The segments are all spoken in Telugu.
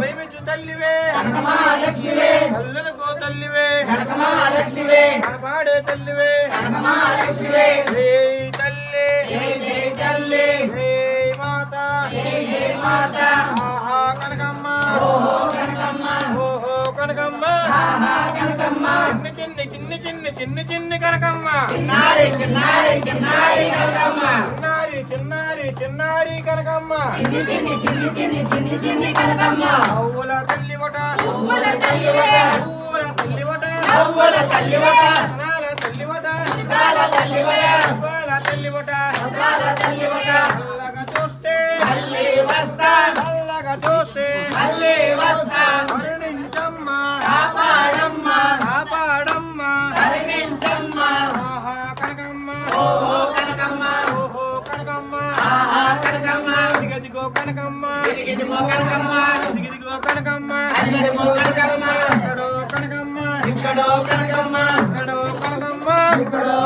మహిమించు తల్లివే తల్లులకు తల్లివే పాడే తల్లివే తల్లి. తల్లి. మాత. మాత. ఆహా కనకమ్మ. ఓహో కనకమ్మ. చిన్న చిన్న చిన్న చిన్న చిన్న చిన్న కనకమ్మ. చిన్నారి చిన్నారి చిన్నారి కనకమ్మ. చిన్నారి చిన్నారి చిన్నారి కనకమ్మ. చిన్ని చిన్ని చిన్ని చిన్ని చిన్ని చిన్ని కనకమ్మ కనకమ్మ ఇదిగో కనకమ్మ ఇదిగో కనకమ్మ ఇదిగో కనకమ్మ ఇక్కడో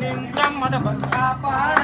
నింద్రం మద భక్తాపాన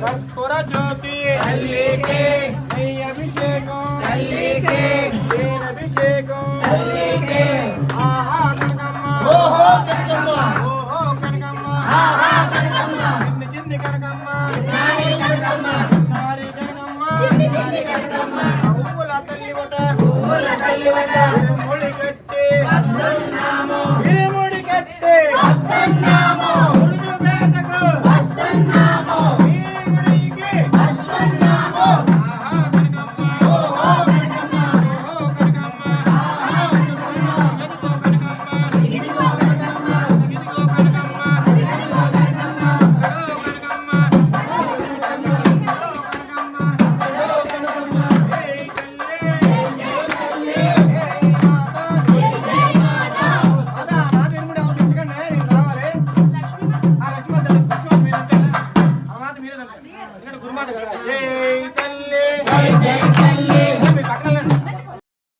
కర్పూర జ్యోతి తల్లికి అభిషేకం తల్లికి పువ్వుల తల్లివట పువ్వుల తల్లివట మూడి కట్టి